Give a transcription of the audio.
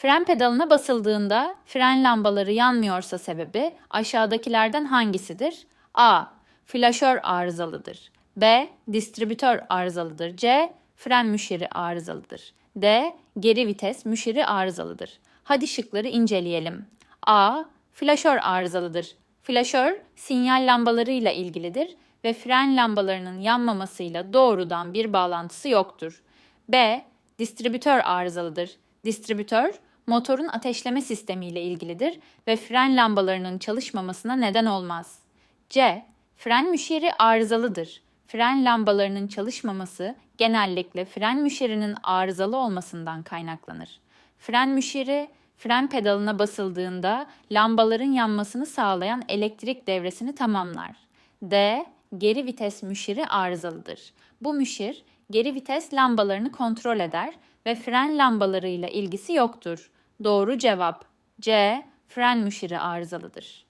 Fren pedalına basıldığında fren lambaları yanmıyorsa sebebi aşağıdakilerden hangisidir? A. Flaşör arızalıdır. B. Distribütör arızalıdır. C. Fren müşiri arızalıdır. D. Geri vites müşiri arızalıdır. Hadi şıkları inceleyelim. A. Flaşör arızalıdır. Flaşör sinyal lambalarıyla ilgilidir ve fren lambalarının yanmamasıyla doğrudan bir bağlantısı yoktur. B. Distribütör arızalıdır. Distribütör motorun ateşleme sistemiyle ilgilidir ve fren lambalarının çalışmamasına neden olmaz. C. Fren müşeri arızalıdır. Fren lambalarının çalışmaması genellikle fren müşerinin arızalı olmasından kaynaklanır. Fren müşeri fren pedalına basıldığında lambaların yanmasını sağlayan elektrik devresini tamamlar. D. Geri vites müşiri arızalıdır. Bu müşir geri vites lambalarını kontrol eder ve fren lambalarıyla ilgisi yoktur. Doğru cevap C. Fren müşiri arızalıdır.